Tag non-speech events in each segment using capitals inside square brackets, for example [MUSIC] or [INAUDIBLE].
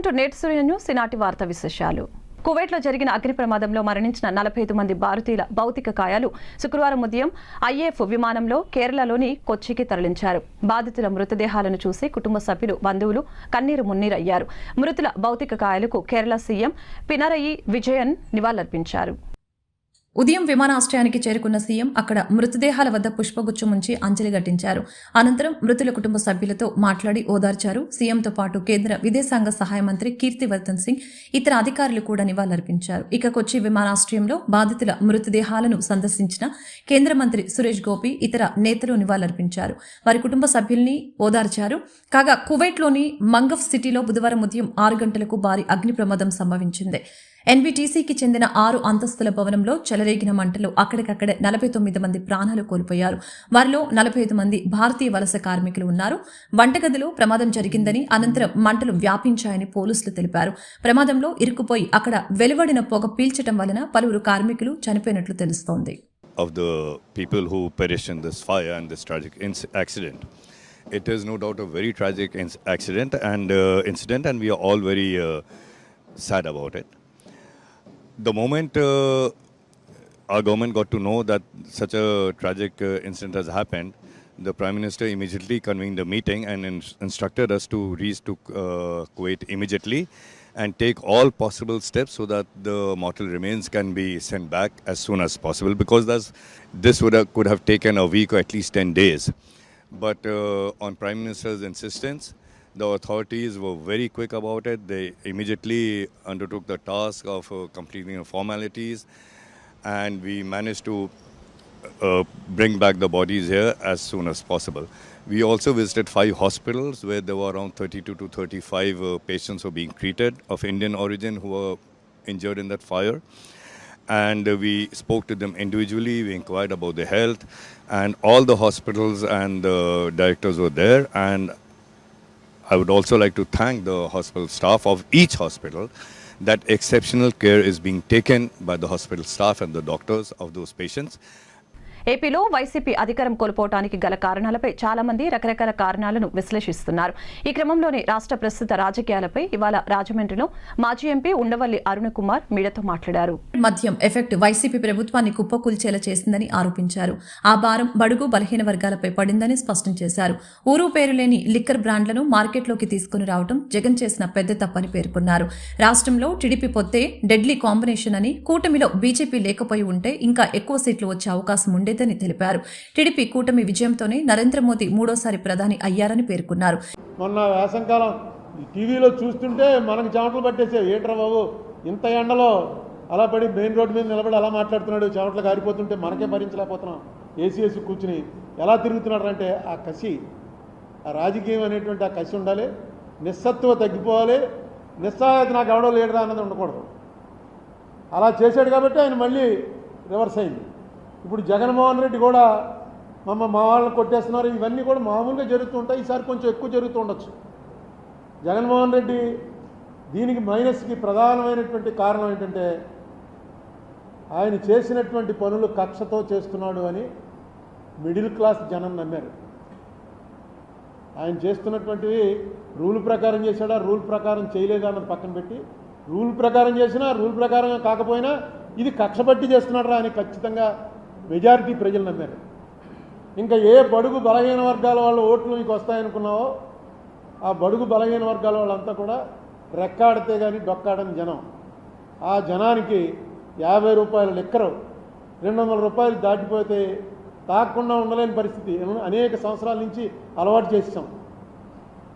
Welcome to నేట్ Surya news ఈనాటి వార్త విశేషాలు. కువైట్లో జరిగిన అగ్ని ప్రమాదంలో మరణించిన నలభై ఐదు మంది భారతీయుల భౌతిక కాయాలు శుక్రవారం ఉదయం ఐఏఎఫ్ విమానంలో కేరళలోని కొచ్చికి తరలించారు. బాధితుల మృతదేహాలను చూసి కుటుంబ సభ్యులు బంధువులు కన్నీరు మున్నీరయ్యారు. మృతుల భౌతిక కాయాలకు కేరళ సీఎం పినరయి విజయన్ నివాళులర్పించారు. ఉదయం విమానాశ్రయానికి చేరుకున్న సీఎం అక్కడ మృతదేహాల వద్ద పుష్పగుచ్చం ఉంచి అంజలి ఘటించారు. అనంతరం మృతుల కుటుంబ సభ్యులతో మాట్లాడి ఓదార్చారు. సీఎంతో పాటు కేంద్ర విదేశాంగ సహాయ మంత్రి కీర్తివర్ధన్ సింగ్ ఇతర అధికారులు కూడా నివాళులర్పించారు. ఇక కొచ్చి విమానాశ్రయంలో బాధితుల మృతదేహాలను సందర్శించిన కేంద్ర మంత్రి సురేష్ గోపి ఇతర నేతలు నివాళులర్పించారు. వారి కుటుంబ సభ్యుల్ని ఓదార్చారు. కాగా కువైట్లోని మంగఫ్ సిటీలో బుధవారం ఉదయం ఆరు గంటలకు భారీ అగ్ని ప్రమాదం సంభవించింది. ఎన్బీటీసీకి చెందిన ఆరు అంతస్తుల భవనంలో చెలరేగిన మంటలు అక్కడికక్కడే నలభై తొమ్మిది మంది ప్రాణాలు కోల్పోయారు వారిలో నలభై ఐదు మంది భారతీయ వలస కార్మికులు ఉన్నారు వంటగదిలో ప్రమాదం జరిగిందని అనంతరం మంటలు వ్యాపించాయని పోలీసులు తెలిపారు ప్రమాదంలో ఇరుక్కుపోయి అక్కడ వెలువడిన పొగ పీల్చడం వలన పలువురు కార్మికులు చనిపోయినట్లు తెలుస్తోంది of the people who perished in this fire and this tragic inc- accident. It is no doubt a very tragic inc- accident and uh, incident, and we are all very uh, sad about it. The moment uh, our government got to know that such a tragic uh, incident has happened, the Prime Minister immediately convened a meeting and ins- instructed us to reach to uh, Kuwait immediately and take all possible steps so that the mortal remains can be sent back as soon as possible because this would have, could have taken a week or at least 10 days. But uh, on Prime Minister's insistence, the authorities were very quick about it. They immediately undertook the task of uh, completing the formalities, and we managed to uh, bring back the bodies here as soon as possible. We also visited five hospitals where there were around 32 to 35 uh, patients who were being treated of Indian origin who were injured in that fire. And uh, we spoke to them individually, we inquired about their health, and all the hospitals and the directors were there. And I would also like to thank the hospital staff of each hospital that exceptional care is being taken by the hospital staff and the doctors of those patients. ఏపీలో వైసీపీ అధికారం కోల్పోవటానికి గల కారణాలపై చాలా మంది రకరకాల కారణాలను విశ్లేషిస్తున్నారు. ఈ క్రమంలోనే రాష్ట్ర ప్రస్తుత రాజకీయాలపై ఇవాళ రాజమండ్రిలో మాజీ ఎంపీ ఉండవల్లి అరుణ్ కుమార్ మీడియాతో మాట్లాడారు. మద్యం ఎఫెక్ట్ వైసీపీ ప్రభుత్వాన్ని కుప్పకూల్చేలా చేసిందని ఆరోపించారు. ఆ భారం బడుగు బలహీన వర్గాలపై పడిందని స్పష్టం చేశారు. ఊరు పేరు లేని లిక్కర్ బ్రాండ్లను మార్కెట్లోకి తీసుకుని రావడం జగన్ చేసిన పెద్ద తప్పని పేర్కొన్నారు. రాష్ట్రంలో టీడీపీ పొత్తే డెడ్లీ కాంబినేషన్ అని కూటమిలో బీజేపీ లేకపోయి ఉంటే ఇంకా ఎక్కువ సీట్లు వచ్చే అవకాశం ఉండేదని తెలిపారు. టీడీపీ కూటమి విజయంతోనే నరేంద్ర మోదీ మూడోసారి ప్రధాని అయ్యారని పేర్కొన్నారు. మొన్న వేసంకాలం టీవీలో చూస్తుంటే మనకు చెమటలు పట్టేసే ఏంట్రా బాబు ఇంత ఎండలో అలా పడి మెయిన్ రోడ్డు మీద నిలబడి అలా మాట్లాడుతున్నాడు చెమటలు కారిపోతుంటే మనకే భరించలేకపోతున్నాం. ఏసీ ఏసీ కూర్చుని ఎలా తిరుగుతున్నాడు అంటే ఆ కసి ఆ రాజకీయం అనేటువంటి ఆ కసి ఉండాలి నిస్సత్వ తగ్గిపోవాలి నిస్సహాయత నాకు ఎవడో లేడరా అన్నది ఉండకూడదు. అలా చేశాడు కాబట్టి ఆయన మళ్ళీ రివర్స్ అయింది. ఇప్పుడు జగన్మోహన్ రెడ్డి కూడా మమ్మ మా వాళ్ళని కొట్టేస్తున్నారు. ఇవన్నీ కూడా మామూలుగా జరుగుతూ ఉంటాయి ఈసారి కొంచెం ఎక్కువ జరుగుతూ ఉండొచ్చు. జగన్మోహన్ రెడ్డి దీనికి మైనస్కి ప్రధానమైనటువంటి కారణం ఏంటంటే ఆయన చేసినటువంటి పనులు కక్షతో చేస్తున్నాడు అని మిడిల్ క్లాస్ జనం నమ్మారు. ఆయన చేస్తున్నటువంటివి రూల్ ప్రకారం చేశాడా రూల్ ప్రకారం చేయలేదా అన్నది పక్కన పెట్టి రూల్ ప్రకారం చేసినా రూల్ ప్రకారం కాకపోయినా ఇది కక్ష చేస్తున్నాడు చేస్తున్నాడు అని ఖచ్చితంగా మెజారిటీ ప్రజలు నమ్మారు. ఇంకా ఏ బడుగు బలహీన వర్గాల వాళ్ళ ఓట్లు మీకు వస్తాయనుకున్నావో ఆ బడుగు బలహీన వర్గాల వాళ్ళంతా కూడా రెక్కాడితే కానీ డొక్కాడని జనం. ఆ జనానికి యాభై రూపాయల లెక్కరు రెండు వందల రూపాయలు దాటిపోతే తాకుండా ఉండలేని పరిస్థితి. అనేక సంవత్సరాల నుంచి అలవాటు చేసాం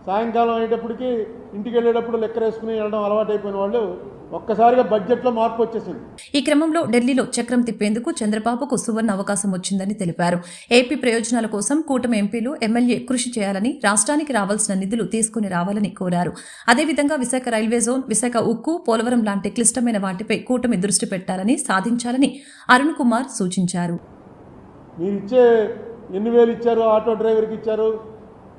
సాయంకాలం అయ్యేటప్పటికి ఇంటికి వెళ్ళేటప్పుడు లెక్కరేసుకుని వెళ్ళడం అలవాటు అయిపోయిన వాళ్ళు ఒక్కసారిగా బడ్జెట్లో మార్పు వచ్చేసింది. ఈ క్రమంలో ఢిల్లీలో చక్రం తిప్పేందుకు చంద్రబాబుకు సువర్ణ అవకాశం వచ్చిందని తెలిపారు. ఏపీ ప్రయోజనాల కోసం కూటమి ఎంపీలు ఎమ్మెల్యే కృషి చేయాలని రాష్ట్రానికి రావాల్సిన నిధులు తీసుకుని రావాలని కోరారు. అదేవిధంగా విశాఖ రైల్వే జోన్ విశాఖ ఉక్కు పోలవరం లాంటి క్లిష్టమైన వాటిపై కూటమి దృష్టి పెట్టాలని సాధించాలని అరుణ్ కుమార్ సూచించారు. మీరు ఇచ్చే ఎన్ని వేలు ఇచ్చారు? ఆటో డ్రైవర్కి ఇచ్చారు.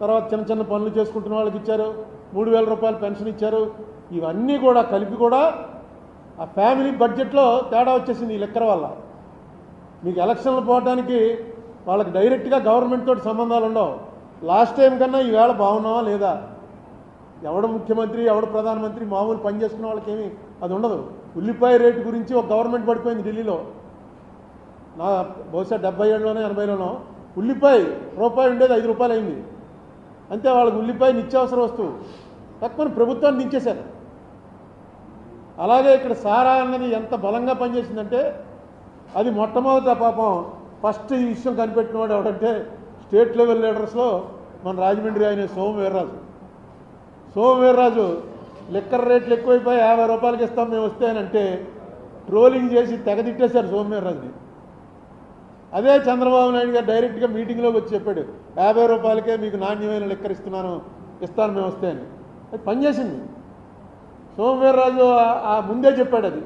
తర్వాత చిన్న చిన్న పనులు చేసుకుంటున్న వాళ్ళకి ఇచ్చారు. మూడు వేల రూపాయలు పెన్షన్ ఇచ్చారు. ఇవన్నీ కూడా కలిపి కూడా ఆ ఫ్యామిలీ బడ్జెట్లో తేడా వచ్చేసింది ఈ లెక్కర వల్ల. మీకు ఎలక్షన్లు పోవడానికి వాళ్ళకి డైరెక్ట్గా గవర్నమెంట్ తోటి సంబంధాలు ఉండవు. లాస్ట్ టైం కన్నా ఈవేళ బాగున్నావా లేదా? ఎవడు ముఖ్యమంత్రి ఎవడు ప్రధానమంత్రి మామూలు పని చేసుకున్న వాళ్ళకి అది ఉండదు. ఉల్లిపాయ రేటు గురించి ఒక గవర్నమెంట్ పడిపోయింది ఢిల్లీలో. నా బహుశా డెబ్బై ఏడులోనే ఎనభైలోనో ఉల్లిపాయ రూపాయి ఉండేది ఐదు రూపాయలు అయింది అంతే వాళ్ళకి ఉల్లిపాయ నిత్యావసర వస్తువు. తక్కువ ప్రభుత్వాన్ని దించేశారు. అలాగే ఇక్కడ సారా అన్నది ఎంత బలంగా పనిచేసిందంటే అది మొట్టమొదట పాపం ఫస్ట్ ఈ విషయం కనిపెట్టినవాడు ఎవడంటే స్టేట్ లెవెల్ లీడర్స్లో మన రాజమండ్రి ఆయన సోమ వీర్రాజు. సోమ వీర్రాజు లిక్కర్ రేట్లు ఎక్కువైపోయి యాభై రూపాయలకి ఇస్తాం మేము వస్తే అంటే ట్రోలింగ్ చేసి తెగదిట్టేశారు సోమ వీర్రాజుని. అదే చంద్రబాబు నాయుడు గారు డైరెక్ట్గా మీటింగ్లోకి వచ్చి చెప్పాడు యాభై రూపాయలకే మీకు నాణ్యమైన లిక్కర్ ఇస్తున్నాను ఇస్తాను మేము వస్తే అని. అది పనిచేసింది. సోమవీర్రాజు ముందే చెప్పాడు అది.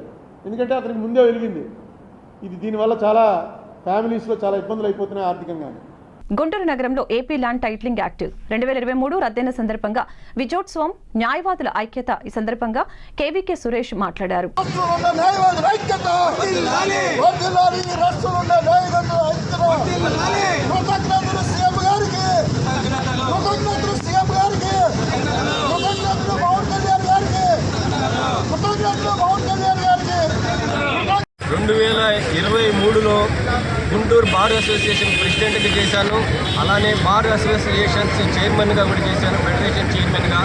ఎందుకంటే అతనికి ముందే వెలిగింది ఇది దీనివల్ల చాలా ఫ్యామిలీస్లో చాలా ఇబ్బందులు అయిపోతున్నాయి ఆర్థికంగా గుంటూరు నగరంలో ఏపీ ల్యాండ్ టైటిలింగ్ యాక్ట్ రెండు వేల ఇరవై మూడు రద్దయిన సందర్భంగా విజయోత్సవం న్యాయవాదుల ఐక్యత ఈ సందర్భంగా కేవీకే సురేష్ మాట్లాడారు. ఐక్యత వర్ధిల్లాలి రాష్ట్రంలో ఉన్న న్యాయవాదుల ఐక్యత కృతజ్ఞతలు సీఎం గారికి కృతజ్ఞతలు సీఎం గారికి కృతజ్ఞతలు పవన్ కళ్యాణ్ గారికి కృతజ్ఞతలు పవన్ కళ్యాణ్ గారికి రెండు వేల ఇరవై మూడులో గుంటూరు బార్ అసోసియేషన్ ప్రెసిడెంట్గా చేశాను. అలానే బార్ అసోసియేషన్స్ చైర్మన్గా కూడా చేశాను ఫెడరేషన్ చైర్మన్గా.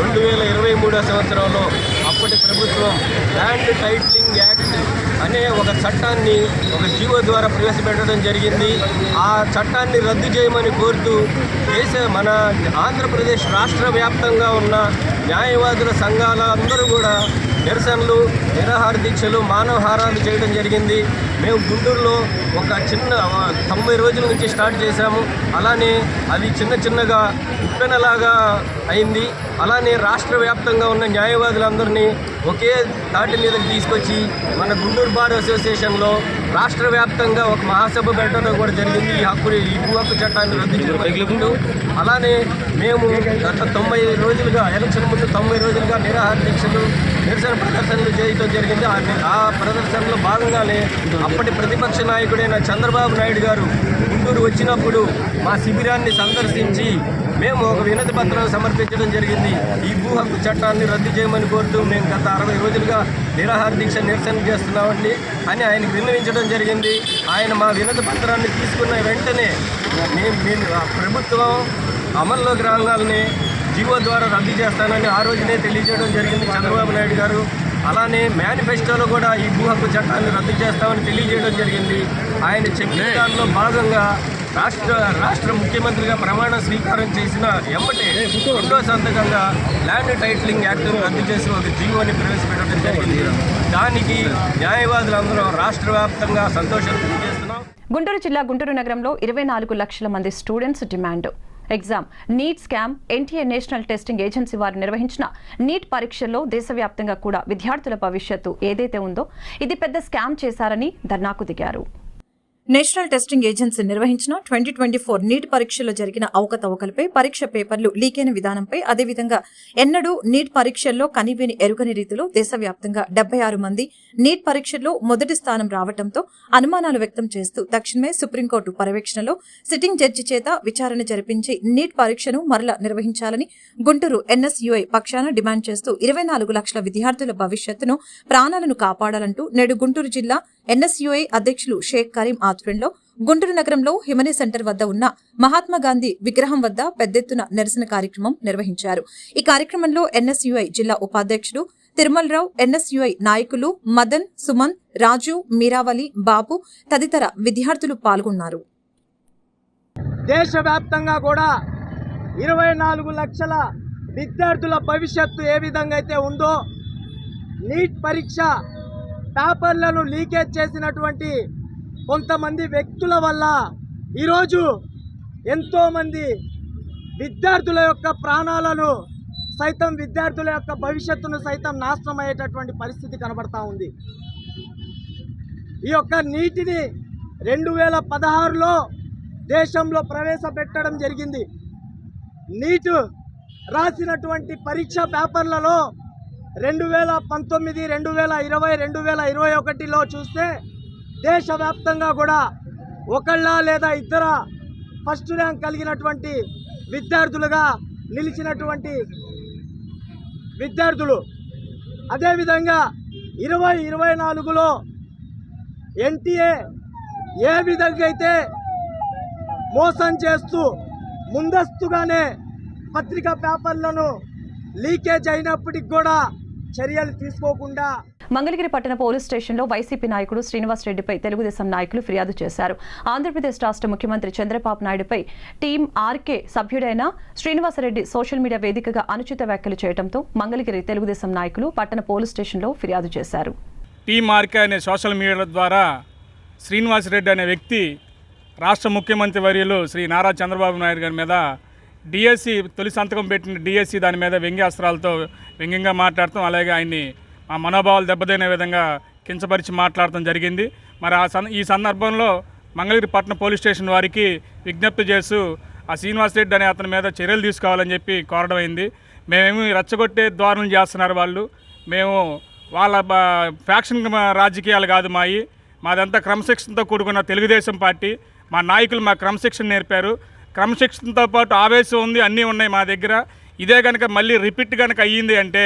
రెండు వేల ఇరవై మూడో సంవత్సరంలో అప్పటి ప్రభుత్వం ల్యాండ్ టైటిలింగ్ యాక్ట్ అనే ఒక చట్టాన్ని ఒక జీవో ద్వారా ప్రవేశపెట్టడం జరిగింది. ఆ చట్టాన్ని రద్దు చేయమని కోరుతూ దేశ మన ఆంధ్రప్రదేశ్ రాష్ట్ర వ్యాప్తంగా ఉన్న న్యాయవాదుల సంఘాల అందరూ కూడా నిరసనలు నిరాహార దీక్షలు మానవహారాలు చేయడం జరిగింది. మేము గుంటూరులో ఒక చిన్న తొంభై రోజుల నుంచి స్టార్ట్ చేశాము. అలానే అది చిన్న చిన్నగా ఉప్పెనలాగా అయింది. అలానే రాష్ట్ర వ్యాప్తంగా ఉన్న న్యాయవాదులందరినీ ఒకే తాటి మీదకి తీసుకొచ్చి మన గుంటూరు బార్ అసోసియేషన్లో రాష్ట్ర వ్యాప్తంగా ఒక మహాసభ పెట్టడం కూడా జరిగింది. ఈ హక్కు ఈ భూ హక్కు చట్టాన్ని రద్దు చేయకుండా అలానే మేము గత తొంభై రోజులుగా ఎలక్షన్ ముందు తొంభై రోజులుగా నిరాహార దీక్షలు నిరసన ప్రదర్శనలు చేయడం జరిగింది. ఆ ఆ ప్రదర్శనలో భాగంగానే అప్పటి ప్రతిపక్ష నాయకుడైన చంద్రబాబు నాయుడు గారు గుంటూరు వచ్చినప్పుడు మా శిబిరాన్ని సందర్శించి మేము ఒక వినతి పత్రం సమర్పించడం జరిగింది. ఈ భూ హక్కు చట్టాన్ని రద్దు చేయమని కోరుతూ మేము గత అరవై రోజులుగా నిరాహార దీక్ష నిరసన చేస్తున్నామండి అని ఆయనకు విన్నవించడం జరిగింది. ఆయన మా వినతి పత్రాన్ని తీసుకున్న వెంటనే మేము మేము ప్రభుత్వం అమల్లోకి రాగాలని జీవో ద్వారా రద్దు చేస్తానని ఆ రోజునే తెలియజేయడం జరిగింది చంద్రబాబు నాయుడు గారు. అలానే మేనిఫెస్టోలో కూడా ఈ భూ హక్కు చట్టాన్ని రద్దు చేస్తామని తెలియజేయడం జరిగింది. ఆయన చెప్పిన దానిలో భాగంగా రాష్ట్ర రాష్ట్ర ముఖ్యమంత్రిగా ప్రమాణ స్వీకారం చేసిన ఎమ్మటే రెండో సంతకంగా ల్యాండ్ టైటిలింగ్ యాక్ట్ను రద్దు చేసి ఒక జీవోని ప్రవేశపెట్టడం జరిగింది. దానికి న్యాయవాదులందరం రాష్ట్ర వ్యాప్తంగా సంతోషం తెలియజేస్తున్నాం. గుంటూరు జిల్లా గుంటూరు నగరంలో ఇరవై నాలుగు లక్షల మంది students demand. Exam NEET scam NTA National Testing Agency వారు నిర్వహించిన నీట్ పరీక్షల్లో దేశవ్యాప్తంగా కూడా విద్యార్థుల భవిష్యత్తు ఏదైతే ఉందో ఇది పెద్ద స్కామ్ చేశారని ధర్నాకు దిగారు. నేషనల్ టెస్టింగ్ ఏజెన్సీ నిర్వహించిన ట్వంటీ ట్వంటీ ఫోర్ నీట్ పరీక్షలో జరిగిన అవకతవకలపై పరీక్ష పేపర్లు లీకైన విధానంపై అదేవిధంగా ఎన్నడూ నీట్ పరీక్షల్లో కనివిని ఎరుగని రీతిలో దేశవ్యాప్తంగా డెబ్బై ఆరు మంది నీట్ పరీక్షల్లో మొదటి స్థానం రావడంతో అనుమానాలు వ్యక్తం చేస్తూ తక్షణమే సుప్రీంకోర్టు పర్యవేక్షణలో సిట్టింగ్ జడ్జి చేత విచారణ జరిపించి నీట్ పరీక్షను మరల నిర్వహించాలని గుంటూరు ఎన్ఎస్యుఐ పక్షాన డిమాండ్ చేస్తూ ఇరవై నాలుగు లక్షల విద్యార్థుల భవిష్యత్తును ప్రాణాలను కాపాడాలంటూ నేడు గుంటూరు జిల్లా ఎన్ఎస్యుఐ అధ్యక్షులు షేక్ కరీం ఆధ్వర్యంలో గుంటూరు నగరంలో హిమనీ సెంటర్ వద్ద ఉన్న మహాత్మా గాంధీ విగ్రహం వద్ద పెద్దెత్తున నిరసన కార్యక్రమం నిర్వహించారు. ఈ కార్యక్రమంలో ఎన్ఎస్యుఐ జిల్లా ఉపాధ్యక్షుడు తిరుమలరావు ఎన్ఎస్యుఐ నాయకులు మదన్ సుమన్ రాజు మీరావలి బాబు తదితర విద్యార్థులు పాల్గొన్నారు. దేశవ్యాప్తంగా కూడా ఇరవై నాలుగు లక్షల విద్యార్థుల భవిష్యత్తు ఏ విధంగా అయితే ఉందో నీట్ పరీక్ష పేపర్లను లీకేజ్ చేసినటువంటి కొంతమంది వ్యక్తుల వల్ల ఈరోజు ఎంతోమంది విద్యార్థుల యొక్క ప్రాణాలను సైతం విద్యార్థుల యొక్క భవిష్యత్తును సైతం నాశనం అయ్యేటటువంటి పరిస్థితి కనబడతా ఉంది. ఈ యొక్క నీటిని రెండు వేల పదహారులో దేశంలో ప్రవేశపెట్టడం జరిగింది. నీటు రాసినటువంటి పరీక్ష పేపర్లలో రెండు వేల పంతొమ్మిది రెండు వేల ఇరవై రెండు వేల ఇరవై ఒకటిలో చూస్తే దేశవ్యాప్తంగా కూడా ఒకళ్ళ లేదా ఇద్దర ఫస్ట్ ర్యాంక్ కలిగినటువంటి విద్యార్థులుగా నిలిచినటువంటి విద్యార్థులు. అదేవిధంగా ఇరవై ఇరవై నాలుగులో ఎన్టీఏ ఏ విధంగా అయితే మోసం చేస్తూ ముందస్తుగానే పత్రికా పేపర్లను లీకేజ్ అయినప్పటికి కూడా చర్యలు తీసుకోకుండా మంగళగిరి పట్టణ పోలీస్ స్టేషన్లో వైసీపీ నాయకుడు శ్రీనివాస్ రెడ్డిపై తెలుగుదేశం నాయకులు ఫిర్యాదు చేశారు. ఆంధ్రప్రదేశ్ రాష్ట్ర ముఖ్యమంత్రి చంద్రబాబు నాయుడుపై టీం ఆర్కే సభ్యుడైన శ్రీనివాసరెడ్డి సోషల్ మీడియా వేదికగా అనుచిత వ్యాఖ్యలు చేయడంతో మంగళగిరి తెలుగుదేశం నాయకులు పట్టణ పోలీస్ స్టేషన్లో ఫిర్యాదు చేశారు. టీ మార్కే అనే సోషల్ మీడియా ద్వారా శ్రీనివాసరెడ్డి అనే వ్యక్తి రాష్ట్ర ముఖ్యమంత్రి వర్యులు శ్రీ నారా చంద్రబాబు నాయుడు గారి మీద డిఎస్సి తొలి సంతకం పెట్టిన డిఎస్సి దాని మీద వ్యంగ్యాస్త్రాలతో వ్యంగ్యంగా మాట్లాడటం అలాగే ఆయన్ని ఆ మనోభావాలు దెబ్బతినే విధంగా కించపరిచి మాట్లాడటం జరిగింది. మరి ఆ సం ఈ సందర్భంలో మంగళగిరి పట్టణ పోలీస్ స్టేషన్ వారికి విజ్ఞప్తి చేస్తూ ఆ శ్రీనివాస్ రెడ్డి అనే అతని మీద చర్యలు తీసుకోవాలని చెప్పి కోరడం అయింది. మేమేమి రెచ్చగొట్టే ద్వారం చేస్తున్నారు వాళ్ళు. మేము వాళ్ళ ఫ్యాక్షన్ రాజకీయాలు కాదు మాయి. మాదంతా క్రమశిక్షణతో కూడుకున్న తెలుగుదేశం పార్టీ. మా నాయకులు మా క్రమశిక్షణ నేర్పారు. క్రమశిక్షణతో పాటు ఆవేశం ఉంది అన్నీ ఉన్నాయి మా దగ్గర. ఇదే కనుక మళ్ళీ రిపీట్ కనుక అయ్యింది అంటే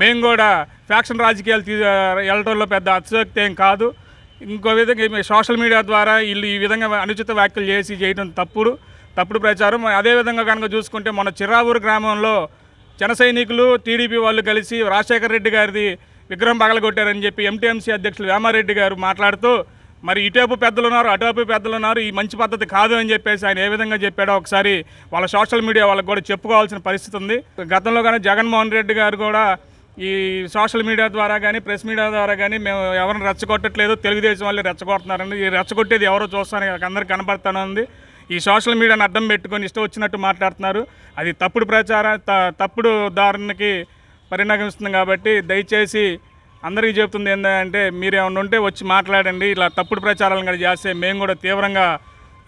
మేము కూడా ఫ్యాక్షన్ రాజకీయాలు తీ వెళ్ళడంలో పెద్ద అతిశక్తి ఏం కాదు. ఇంకో విధంగా సోషల్ మీడియా ద్వారా వీళ్ళు ఈ విధంగా అనుచిత వ్యాఖ్యలు చేసి చేయడం తప్పుడు తప్పుడు ప్రచారం. అదేవిధంగా కనుక చూసుకుంటే మన చిరావూరు గ్రామంలో జన సైనికులు టీడీపీ వాళ్ళు కలిసి రాజశేఖర రెడ్డి గారిది విగ్రహం పగలగొట్టారని చెప్పి ఎంటీఎంసీ అధ్యక్షులు వేమారెడ్డి గారు మాట్లాడుతూ మరి ఇటువైపు పెద్దలు ఉన్నారు అటువైపు పెద్దలు ఉన్నారు ఈ మంచి పద్ధతి కాదు అని చెప్పేసి ఆయన ఏ విధంగా చెప్పాడో ఒకసారి వాళ్ళ సోషల్ మీడియా వాళ్ళకి కూడా చెప్పుకోవాల్సిన పరిస్థితి ఉంది. గతంలో కానీ జగన్మోహన్ రెడ్డి గారు కూడా ఈ సోషల్ మీడియా ద్వారా కానీ ప్రెస్ మీడియా ద్వారా కానీ మేము ఎవరిని రెచ్చగొట్టట్లేదు తెలుగుదేశం వాళ్ళు రెచ్చగొడుతున్నారండి ఈ రెచ్చగొట్టేది ఎవరో చూస్తాను అందరికి కనపడతానే ఉంది. ఈ సోషల్ మీడియాను అడ్డం పెట్టుకొని ఇష్టం వచ్చినట్టు మాట్లాడుతున్నారు. అది తప్పుడు ప్రచార త- తప్పుడు దారునికి పరిణమిస్తుంది కాబట్టి దయచేసి అందరికీ చెప్తుంది ఏంటంటే మీరు ఏమైనా ఉంటే వచ్చి మాట్లాడండి ఇలా తప్పుడు ప్రచారాలను కూడా చేస్తే మేము కూడా తీవ్రంగా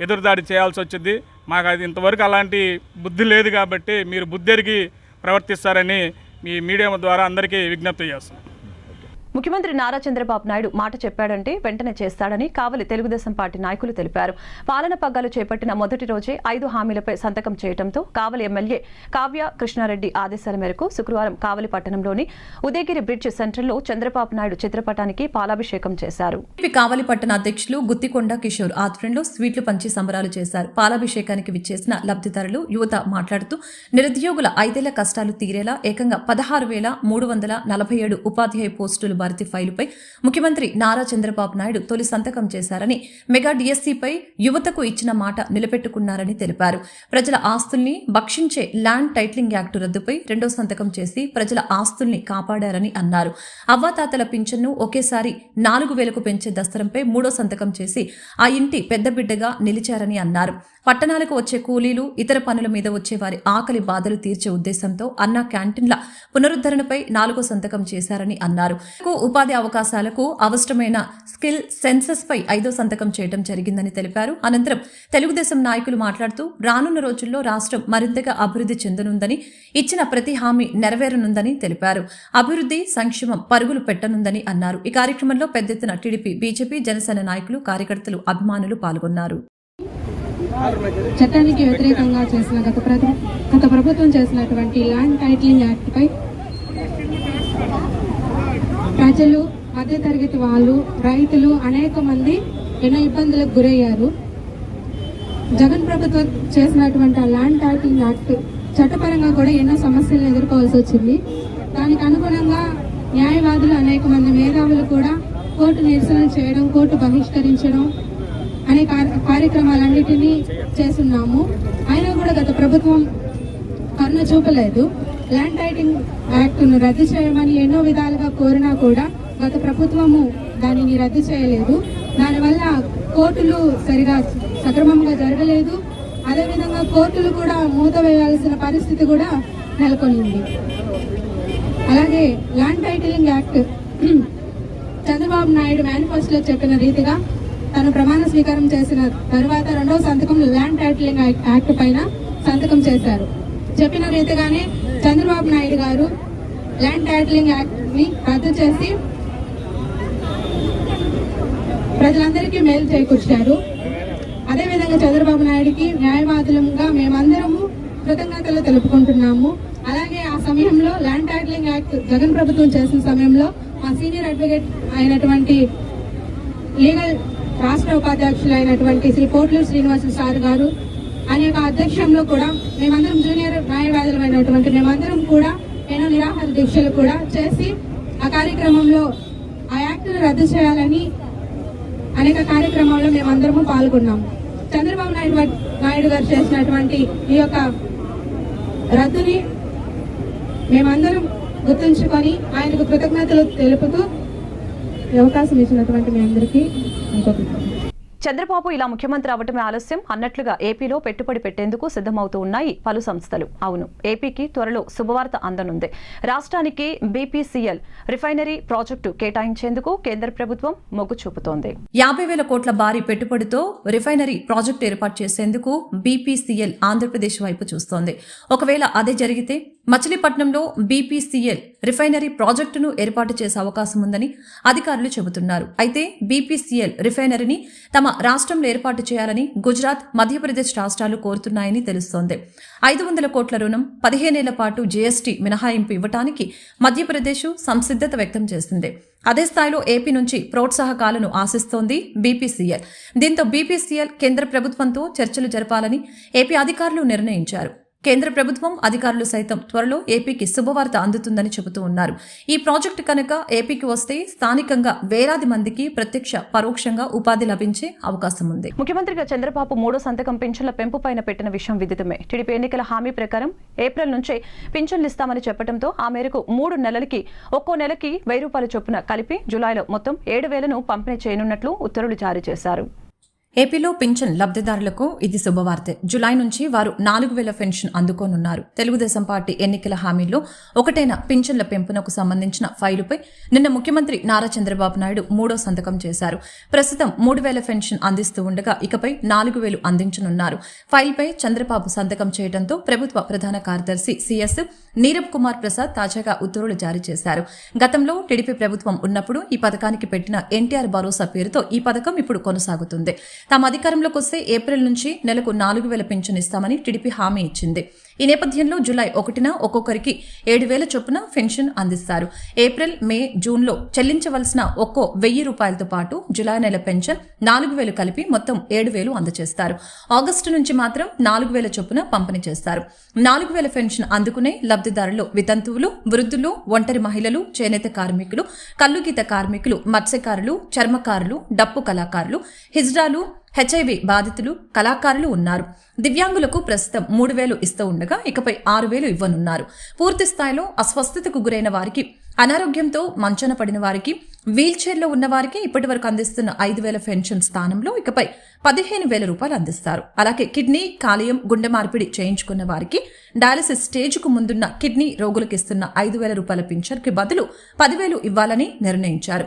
ఎదురుదాడి చేయాల్సి వచ్చింది. మాకు అది ఇంతవరకు అలాంటి బుద్ధి లేదు కాబట్టి మీరు బుద్ధి ఎరిగి ప్రవర్తిస్తారని మీ మీడియా ద్వారా అందరికీ విజ్ఞప్తి చేస్తున్నాం. ముఖ్యమంత్రి నారా చంద్రబాబు నాయుడు మాట చెప్పాడంటే వెంటనే చేస్తాడని కావలి తెలుగుదేశం పార్టీ నాయకులు తెలిపారు. పాలన పగ్గాలు చేపట్టిన మొదటి రోజే ఐదు హామీలపై సంతకం చేయడంతో కావలి ఎమ్మెల్యే కావ్య కృష్ణారెడ్డి ఆదేశాల మేరకు శుక్రవారం కావలి పట్టణంలోని ఉదయగిరి బ్రిడ్జ్ సెంటర్లో చంద్రబాబు నాయుడు చిత్రపటానికి పాలాభిషేకం చేశారు. కావలి పట్టణ అధ్యక్షులు గుత్తికొండ కిషోర్ ఆధ్వర్యంలో స్వీట్లు పంచి సంబరాలు చేశారు. పాలాభిషేకానికి విచ్చేసిన లబ్ధిదారులు యువత మాట్లాడుతూ నిరుద్యోగుల ఐదేళ్ళ కష్టాలు తీరేలా ఏకంగా పదహారు వేల మూడు వందల నలభై ఏడు ఉపాధ్యాయ పోస్టులు భారతి ఫైలుపై ముఖ్యమంత్రి నారా చంద్రబాబు నాయుడు తొలి సంతకం చేశారని మెగా డిఎస్సీపై యువతకు ఇచ్చిన మాట నిలబెట్టుకున్నారని తెలిపారు. ప్రజల ఆస్తుల్ని భక్షించే ల్యాండ్ టైటిలింగ్ యాక్టు రద్దుపై రెండో సంతకం చేసి ప్రజల ఆస్తుల్ని కాపాడారని అన్నారు. అవ్వాతాతల పింఛన్ను ఒకేసారి నాలుగు వేలకు పెంచే దస్తరంపై మూడో సంతకం చేసి ఆ ఇంటి పెద్ద బిడ్డగా నిలిచారని అన్నారు. పట్టణాలకు వచ్చే కూలీలు ఇతర పనుల మీద వచ్చే వారి ఆకలి బాధలు తీర్చే ఉద్దేశంతో అన్న క్యాంటీన్ల పునరుద్ధరణపై నాలుగో సంతకం చేశారని అన్నారు. ఉపాధి అవకాశాలకు అవసరమైన స్కిల్ సెన్సస్ పై ఐదో సంతకం చేయడం జరిగిందని తెలిపారు. అనంతరం తెలుగుదేశం నాయకులు మాట్లాడుతూ రానున్న రోజుల్లో రాష్ట్రం మరింతగా అభివృద్ధి చెందనుందని ఇచ్చిన ప్రతి హామీ నెరవేరనుందని తెలిపారు. అభివృద్ధి సంక్షేమం పరుగులు పెట్టనుందని అన్నారు. ఈ కార్యక్రమంలో పెద్ద ఎత్తున టీడీపీ బీజేపీ జనసేన నాయకులు కార్యకర్తలు అభిమానులు పాల్గొన్నారు. చట్టానికి వ్యతిరేకంగా చేసిన గత గత ప్రభుత్వం చేసినటువంటి ల్యాండ్ టైటిలింగ్ యాక్ట్పై ప్రజలు మధ్యతరగతి వాళ్ళు రైతులు అనేక మంది ఎన్నో ఇబ్బందులకు గురయ్యారు. జగన్ ప్రభుత్వం చేసినటువంటి ఆ ల్యాండ్ టైటిలింగ్ యాక్ట్ చట్టపరంగా కూడా ఎన్నో సమస్యలను ఎదుర్కోవాల్సి వచ్చింది. దానికి అనుగుణంగా న్యాయవాదులు అనేక మంది మేధావులు కూడా కోర్టు నిరసనలు చేయడం కోర్టు బహిష్కరించడం అనే కార్యక్రమాలన్నిటినీ చేస్తున్నాము. అయినా కూడా గత ప్రభుత్వం కరుణ చూపలేదు. ల్యాండ్ టైటింగ్ యాక్ట్ను రద్దు చేయమని ఎన్నో విధాలుగా కోరినా కూడా గత ప్రభుత్వము దానిని రద్దు చేయలేదు. దానివల్ల కోర్టులు సరిగా సక్రమంగా జరగలేదు. అదేవిధంగా కోర్టులు కూడా మూత వేయాల్సిన పరిస్థితి కూడా నెలకొనింది. అలాగే land titling act [CLEARS THROAT] Chandrababu Naidu మేనిఫెస్టోలో చెప్పిన రీతిగా తను ప్రమాణ స్వీకారం చేసిన తరువాత రెండవ సంతకం ల్యాండ్ టైటిలింగ్ యాక్ట్ పైన సంతకం చేశారు. చెప్పిన రీతిగానే చంద్రబాబు నాయుడు గారు ల్యాండ్ టైటిలింగ్ యాక్ట్ని రద్దు చేసి ప్రజలందరికీ మేలు చేకూర్చారు. అదేవిధంగా చంద్రబాబు నాయుడికి న్యాయవాదులంగా మేమందరము కృతజ్ఞతలు తెలుపుకుంటున్నాము. అలాగే ఆ సమయంలో ల్యాండ్ టైటిలింగ్ యాక్ట్ జగన్ ప్రభుత్వం చేసిన సమయంలో మా సీనియర్ అడ్వకేట్ అయినటువంటి లీగల్ రాష్ట్ర ఉపాధ్యక్షులైనటువంటి శ్రీ కోట్లూరు శ్రీనివాస సార్ గారు ఆయన యొక్క అధ్యక్షంలో కూడా మేమందరం జూనియర్ న్యాయవాదులమైనటువంటి మేమందరం కూడా ఎన్నో నిరాహార దీక్షలు కూడా చేసి ఆ కార్యక్రమంలో ఆ యాక్టును రద్దు చేయాలని అనేక కార్యక్రమాల్లో మేమందరము పాల్గొన్నాం. చంద్రబాబు నాయుడు నాయుడు గారు చేసినటువంటి ఈ యొక్క రద్దుని మేమందరం గుర్తుంచుకొని ఆయనకు కృతజ్ఞతలు తెలుపుతూ అవకాశం ఇచ్చినటువంటి మీ అందరికీ చంద్రబాబు ఇలా ముఖ్యమంత్రి అవటమే ఆలస్యం అన్నట్లుగా ఏపీలో పెట్టుబడి పెట్టేందుకు సిద్ధమవుతూ ఉన్నాయి పలు సంస్థలు. అవును ఏపీకి త్వరలో శుభవార్త అందనుంది. రాష్ట్రానికి బీపీసీఎల్ రిఫైనరీ ప్రాజెక్టు కేటాయించేందుకు కేంద్ర ప్రభుత్వం మొగ్గు చూపుతోంది. యాభై వేల కోట్ల భారీ పెట్టుబడితో రిఫైనరీ ప్రాజెక్టు ఏర్పాటు చేసేందుకు బీపీసీఎల్ ఆంధ్రప్రదేశ్ వైపు చూస్తోంది. ఒకవేళ అదే జరిగితే మచిలీపట్నంలో బీపీసీఎల్ రిఫైనరీ ప్రాజెక్టును ఏర్పాటు చేసే అవకాశం ఉందని అధికారులు చెబుతున్నారు. అయితే బీపీసీఎల్ రిఫైనరీని తమ రాష్ట్రంలో ఏర్పాటు చేయాలని గుజరాత్ మధ్యప్రదేశ్ రాష్ట్రాలు కోరుతున్నాయని తెలుస్తోంది. ఐదు వందల కోట్ల రుణం పదిహేనేళ్ళ పాటు జీఎస్టీ మినహాయింపు ఇవ్వటానికి మధ్యప్రదేశ్ సంసిద్ధత వ్యక్తం చేసింది. అదే స్థాయిలో ఏపీ నుంచి ప్రోత్సాహకాలను ఆశిస్తోంది బీపీసీఎల్. దీంతో బీపీసీఎల్ కేంద్ర ప్రభుత్వంతో చర్చలు జరపాలని ఏపీ అధికారులు నిర్ణయించారు. కేంద్ర ప్రభుత్వం అధికారులు సైతం త్వరలో ఏపీకి శుభవార్త అందుతుందని చెబుతూ ఉన్నారు. ఈ ప్రాజెక్టు కనుక ఏపీకి వస్తే స్థానికంగా వేలాది మందికి ప్రత్యక్ష పరోక్షంగా ఉపాధి లభించే అవకాశం ఉంది. ముఖ్యమంత్రిగా చంద్రబాబు మూడో సంతకం పింఛన్ల పెంపు పైన పెట్టిన విషయం విదితమే. టీడీపీ ఎన్నికల హామీ ప్రకారం ఏప్రిల్ నుంచే పింఛన్లు ఇస్తామని చెప్పడంతో ఆ మేరకు మూడు నెలలకి ఒక్కో నెలకి వెయ్యి రూపాయల చొప్పున కలిపి జులైలో మొత్తం ఏడు వేలను పంపిణీ చేయనున్నట్లు ఉత్తర్వులు జారీ చేశారు. ఏపీలో పింఛన్ లబ్ధిదారులకు ఇది శుభవార్తె. జులై నుంచి వారు నాలుగు వేల పెన్షన్ అందుకోనున్నారు. తెలుగుదేశం పార్టీ ఎన్నికల హామీల్లో ఒకటైన పింఛన్ల పెంపునకు సంబంధించిన ఫైలుపై నిన్న ముఖ్యమంత్రి నారా చంద్రబాబు నాయుడు మూడో సంతకం చేశారు. ప్రస్తుతం మూడు వేల పెన్షన్ అందిస్తూ ఉండగా ఇకపై నాలుగు వేలు అందించనున్నారు. ఫైల్పై చంద్రబాబు సంతకం చేయడంతో ప్రభుత్వ ప్రధాన కార్యదర్శి సిఎస్ నీరబ్ కుమార్ ప్రసాద్ తాజాగా ఉత్తర్వులు జారీ చేశారు. గతంలో టీడీపీ ప్రభుత్వం ఉన్నప్పుడు ఈ పథకానికి పెట్టిన ఎన్టీఆర్ భరోసా పేరుతో ఈ పథకం ఇప్పుడు కొనసాగుతుంది. తమ అధికారంలోకి వస్తే ఏప్రిల్ నుంచి నెలకు నాలుగు వేల పింఛన్ ఇస్తామని టీడీపీ హామీ ఇచ్చింది. ఈ నేపథ్యంలో జూలై ఒకటిన ఒక్కొక్కరికి ఏడు వేల చొప్పున పెన్షన్ అందిస్తారు. ఏప్రిల్ మే జూన్లో చెల్లించవలసిన ఒక్కో వెయ్యి రూపాయలతో పాటు జులై నెల పెన్షన్ నాలుగు వేలు కలిపి మొత్తం ఏడు వేలు అందజేస్తారు ఆగస్టు నుంచి మాత్రం నాలుగు వేల చొప్పున పంపిణీ చేస్తారు. నాలుగు వేల పెన్షన్ అందుకునే లబ్ధిదారులు వితంతువులు వృద్ధులు ఒంటరి మహిళలు చేనేత కార్మికులు కల్లుగీత కార్మికులు మత్స్యకారులు చర్మకారులు డప్పు కళాకారులు హిజ్రాలు హెచ్ఐవి బాధితులు కళాకారులు ఉన్నారు. దివ్యాంగులకు ప్రస్తుతం మూడు వేలు ఇస్తూ ఉండగా ఇకపై ఆరు వేలు ఇవ్వనున్నారు. పూర్తి స్థాయిలో అస్వస్థతకు గురైన వారికి అనారోగ్యంతో మంచన పడిన వారికి వీల్చైర్లో ఉన్నవారికి ఇప్పటివరకు ఇప్పటి వరకు అందిస్తున్న ఐదు వేల పెన్షన్ స్థానంలో ఇకపై పదిహేను వేల రూపాయలు అందిస్తారు. అలాగే కిడ్నీ కాలేయం గుండె మార్పిడి చేయించుకున్న వారికి డయాలసిస్ స్టేజ్కు ముందున్న కిడ్నీ రోగులకు ఇస్తున్న ఐదు వేల రూపాయల పింఛన్కి బదులు పదివేలు ఇవ్వాలని నిర్ణయించారు.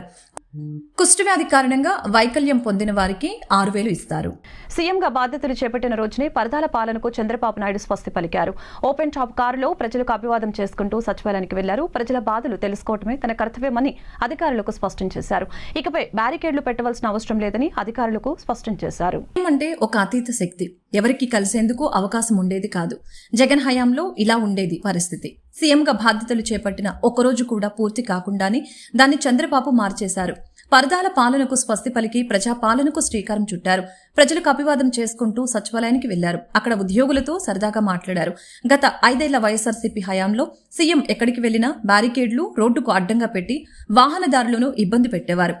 కుష్ఠవ్యాధి కారణంగా వైకల్యం పొందిన వారికి ఆరు వేలు ఇస్తారు. సీఎంగా బాధ్యతలు చేపట్టిన రోజునే పరదాల పాలనకు చంద్రబాబు నాయుడు స్వస్తి పలికారు. ఓపెన్ టాప్ కారులో ప్రజలకు అభివాదం చేసుకుంటూ సచివాలయానికి వెళ్ళారు. ప్రజల బాధలు తెలుసుకోవటమే తన కర్తవ్యమని అధికారులకు స్పష్టం చేశారు. ఇకపై బ్యారికేడ్లు పెట్టవలసిన అవసరం లేదని అధికారులకు స్పష్టం చేశారు. అంటే ఒక అతీత శక్తి. ఎవరికి కలిసేందుకు అవకాశం ఉండేది కాదు. జగన్ హయాంలో ఇలా ఉండేది పరిస్థితి. సీఎంగా బాధ్యతలు చేపట్టిన ఒకరోజు కూడా పూర్తి కాకుండానే దాన్ని చంద్రబాబు మార్చేశారు. పరదాల పాలనకు స్వస్తి పలికి ప్రజా పాలనకు శ్రీకారం చుట్టారు. ప్రజలకు అభివాదం చేసుకుంటూ సచివాలయానికి వెళ్ళారు. అక్కడ ఉద్యోగులతో సరదాగా మాట్లాడారు. గత ఐదేళ్ళ వైఎస్ఆర్సీపీ హయాంలో సీఎం ఎక్కడికి వెళ్ళినా బ్యారికేడ్లు రోడ్డుకు అడ్డంగా పెట్టి వాహనదారులను ఇబ్బంది పెట్టేవారు.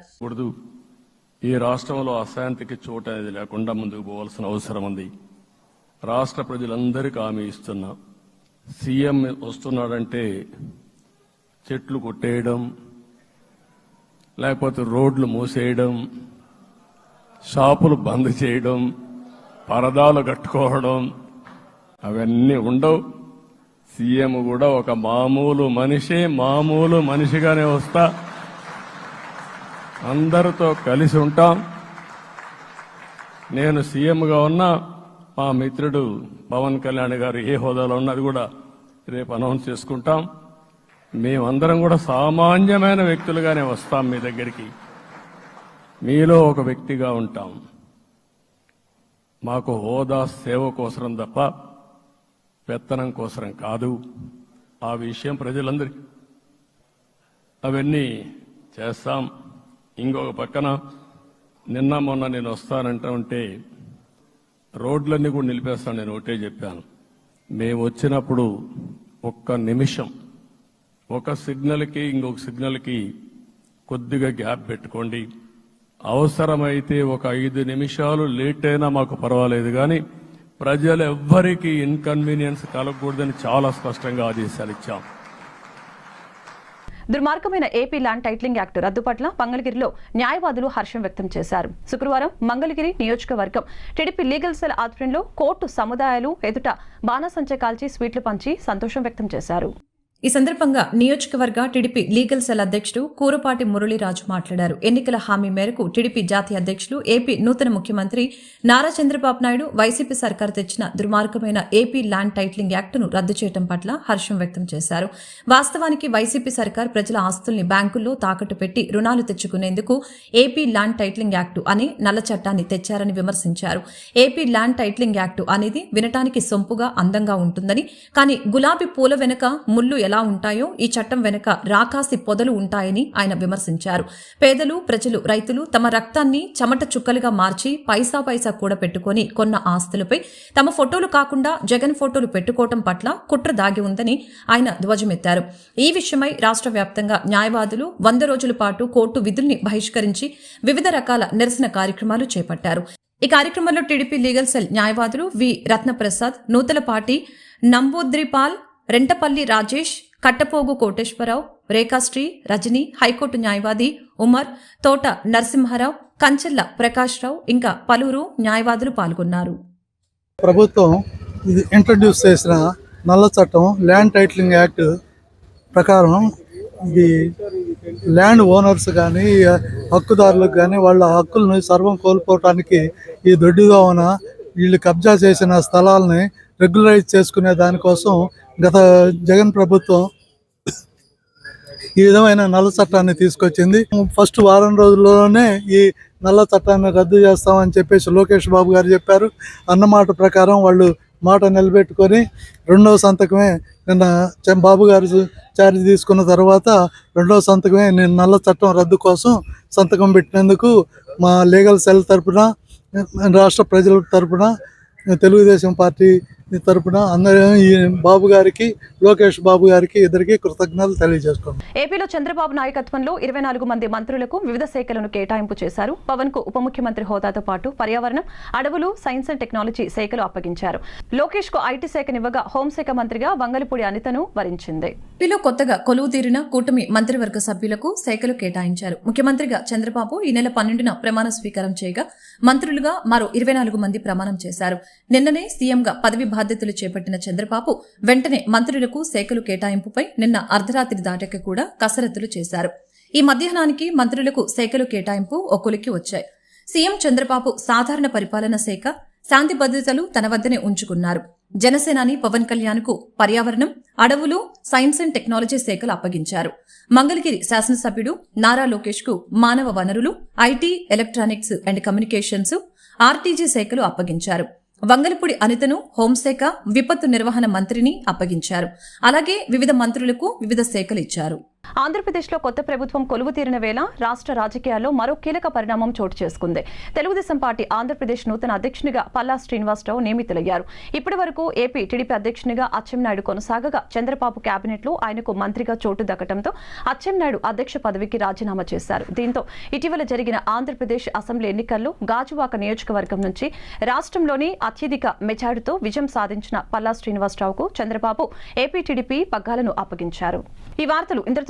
ఈ రాష్ట్రంలో అశాంతికి చోట లేకుండా ముందుకు పోవాల్సిన అవసరం ఉంది. రాష్ట్ర ప్రజలందరికీ హామీ ఇస్తున్నా. సీఎం వస్తున్నాడంటే చెట్లు కొట్టేయడం లేకపోతే రోడ్లు మూసేయడం షాపులు బంద్ చేయడం పరదాలు కట్టుకోవడం అవన్నీ ఉండవు. సీఎం కూడా ఒక మామూలు మనిషి మామూలు మనిషిగానే వస్తా. అందరితో కలిసి ఉంటాం. నేను సీఎంగా ఉన్నా మా మిత్రుడు పవన్ కళ్యాణ్ గారు ఏ హోదాలో ఉన్నది కూడా రేపు అనౌన్స్ చేసుకుంటాం. మేమందరం కూడా సామాన్యమైన వ్యక్తులుగానే వస్తాం మీ దగ్గరికి. మీలో ఒక వ్యక్తిగా ఉంటాం. మాకు హోదా సేవ కోసరం తప్ప పెత్తనం కోసరం కాదు. ఆ విషయం ప్రజలందరికీ. అవన్నీ చేస్తాం. ఇంకొక పక్కన నిన్న మొన్న నేను వస్తానంటూ ఉంటే రోడ్లన్నీ కూడా నిలిపేస్తాను నేను ఒకటే చెప్పాను. మేము వచ్చినప్పుడు ఒక్క నిమిషం ఒక సిగ్నల్కి ఇంకొక సిగ్నల్కి కొద్దిగా గ్యాప్ పెట్టుకోండి. అవసరమైతే ఒక ఐదు నిమిషాలు లేట్ అయినా మాకు పర్వాలేదు కానీ ప్రజలు ఎవ్వరికీ ఇన్కన్వీనియన్స్ కలగకూడదని చాలా స్పష్టంగా ఆదేశాలు ఇచ్చాం. దుర్మార్గమైన ఏపీ ల్యాండ్ టైటిలింగ్ యాక్ట్ రద్దు పట్ల మంగళగిరిలో న్యాయవాదులు హర్షం వ్యక్తం చేశారు. శుక్రవారం మంగళగిరి నియోజకవర్గం టీడీపీ లీగల్ సెల్ ఆధ్వర్యంలో కోర్టు సముదాయాలు ఎదుట బాణసంచ కాల్చి స్వీట్లు పంచి సంతోషం వ్యక్తం చేశారు. ఈ సందర్భంగా నియోజకవర్గ టీడీపీ లీగల్ సెల్ అధ్యక్షుడు కూరపాటి మురళీరాజు మాట్లాడారు. ఎన్నికల హామీ మేరకు టీడీపీ జాతీయ అధ్యక్షులు ఏపీ నూతన ముఖ్యమంత్రి నారా చంద్రబాబు నాయుడు వైసీపీ సర్కార్ తెచ్చిన దుర్మార్గమైన ఏపీ ల్యాండ్ టైట్లింగ్ యాక్టును రద్దు చేయడం పట్ల హర్షం వ్యక్తం చేశారు. వాస్తవానికి వైసీపీ సర్కార్ ప్రజల ఆస్తుల్ని బ్యాంకుల్లో తాకట్టు పెట్టి రుణాలు తెచ్చుకునేందుకు ఏపీ ల్యాండ్ టైట్లింగ్ యాక్టు అనే నల్ల చట్టాన్ని తెచ్చారని విమర్శించారు. ఏపీ ల్యాండ్ టైట్లింగ్ యాక్టు అనేది వినటానికి సొంపుగా అందంగా ఉంటుందని కానీ గులాబీ పూల వెనుక ముళ్ళు ఎలా ఉంటాయో ఈ చట్టం వెనుక రాకాసి పొదలు ఉంటాయని ఆయన విమర్శించారు. పేదలు ప్రజలు రైతులు తమ రక్తాన్ని చెమట చుక్కలుగా మార్చి పైసా పైసా కూడా పెట్టుకొని కొన్న ఆస్తులపై తమ ఫోటోలు కాకుండా జగన్ ఫోటోలు పెట్టుకోవటం పట్ల కుట్ర దాగి ఉందని ఆయన ధ్వజమెత్తారు. ఈ విషయమై రాష్ట్ర వ్యాప్తంగా న్యాయవాదులు వంద రోజుల పాటు కోర్టు విధుల్ని బహిష్కరించి వివిధ రకాల నిరసన కార్యక్రమాలు చేపట్టారు. ఈ కార్యక్రమంలో టీడీపీ లీగల్ సెల్ న్యాయవాదులు V Ratnaprasad Nuthalapati Namboodripal Rentapalli Rajesh Kattapogu Koteswararao Rekhasri Rajani high court న్యాయవాది ఉమర్ తోట నరసింహారావు కంచెల్ల ప్రకాశ్రావు ఇంకా పలువురు న్యాయవాదులు పాల్గొన్నారు. ప్రభుత్వం ఇది ఇంట్రడ్యూస్ చేసిన నల్ల చట్టం ల్యాండ్ టైటిలింగ్ యాక్ట్ ప్రకారం ఇది ల్యాండ్ ఓనర్స్ కానీ హక్కుదారులకు కానీ వాళ్ళ హక్కులను సర్వం కోల్పోవటానికి ఈ దొడ్డిగా ఉన్న వీళ్ళు కబ్జా చేసిన స్థలాలని రెగ్యులరైజ్ చేసుకునే దానికోసం గత జగన్ ప్రభుత్వం ఈ విధమైన నల్ల చట్టాన్ని తీసుకొచ్చింది. ఫస్ట్ వారం రోజుల్లోనే ఈ నల్ల చట్టాన్ని రద్దు చేస్తామని చెప్పేసి లోకేష్ బాబు గారు చెప్పారు. అన్నమాట ప్రకారం వాళ్ళు మాట నిలబెట్టుకొని రెండవ సంతకమే నిన్న బాబు గారు చార్జ్ తీసుకున్న తర్వాత రెండవ సంతకమే నేను నల్ల చట్టం రద్దు కోసం సంతకం పెట్టినందుకు మా లీగల్ సెల్ తరపున రాష్ట్ర ప్రజల తరపున తెలుగుదేశం పార్టీ తరపున అందరూ బాబు గారికి లోకేష్ బాబు గారికి ఇద్దరికి కృతజ్ఞతలు తెలియజేసుకున్నాం ఏపీలో చంద్రబాబు నాయకత్వంలో ఇరవై నాలుగు మంది మంత్రులకు వివిధ శాఖలను కేటాయింపు చేశారు. పవన్కు ఉప ముఖ్యమంత్రి హోదాతో పాటు పర్యావరణం అడవులు సైన్స్ అండ్ టెక్నాలజీ శాఖలు అప్పగించారు. లోకేష్కు ఐటీ శాఖనివ్వగా హోంశాఖ మంత్రిగా వంగలిపూడి అనితను వరించింది. ఏపీలో కొత్తగా కొలువు తీరిన కూటమి మంత్రివర్గ సభ్యులకు శాఖలు కేటాయించారు. ముఖ్యమంత్రిగా చంద్రబాబు ఈ నెల పన్నెండున ప్రమాణ స్వీకారం చేయగా మంత్రులుగా మరో ఇరవై నాలుగు మంది ప్రమాణం చేశారు. నిన్ననే సీఎంగా పదవి బాధ్యతలు చేపట్టిన చంద్రబాబు వెంటనే మంత్రులకు శాఖలు కేటాయింపుపై నిన్న అర్ధరాత్రి దాటాక కూడా కసరత్తులు చేశారు. ఈ మధ్యాహ్నానికి మంత్రులకు శాఖలు కేటాయింపు ఒక్కొలికి వచ్చాయి. సీఎం చంద్రబాబు సాధారణ పరిపాలన శాఖ శాంతి భద్రతలు తన వద్దనే ఉంచుకున్నారు. జనసేనాని పవన్ కళ్యాణ్కు పర్యావరణం అడవులు సైన్స్ అండ్ టెక్నాలజీ శాఖలు అప్పగించారు. మంగళగిరి శాసనసభ్యుడు నారా లోకేష్కు మానవ వనరులు IT electronics and communications RTG శాఖలు అప్పగించారు. వంగలపూడి అనితను హోంశాఖ విపత్తు నిర్వహణ మంత్రిని అప్పగించారు. అలాగే వివిధ మంత్రులకు వివిధ శాఖలు ఇచ్చారు. ఆంధ్రప్రదేశ్లో కొత్త ప్రభుత్వం కొలువు తీరిన వేళ రాష్ట్ర రాజకీయాల్లో మరో కీలక పరిణామం చోటు చేసుకుంది. తెలుగుదేశం పార్టీ ఆంధ్రప్రదేశ్ నూతన అధ్యక్షునిగా పల్లా శ్రీనివాసరావు నియమితులయ్యారు. ఇప్పటి వరకు ఏపీ టీడీపీ అధ్యక్షునిగా అచ్చెన్నాయుడు కొనసాగగా చంద్రబాబు కేబినెట్లో ఆయనకు మంత్రిగా చోటు దక్కడంతో అచ్చెన్నాయుడు అధ్యక్ష పదవికి రాజీనామా చేశారు. దీంతో ఇటీవల జరిగిన ఆంధ్రప్రదేశ్ అసెంబ్లీ ఎన్నికల్లో గాజువాక నియోజకవర్గం నుంచి రాష్ట్రంలోని అత్యధిక మెజార్టీతో విజయం సాధించిన పల్లా శ్రీనివాసరావుకు చంద్రబాబు ఏపీ టీడీపీ పగ్గాలను అప్పగించారు. ఈ వార్తలు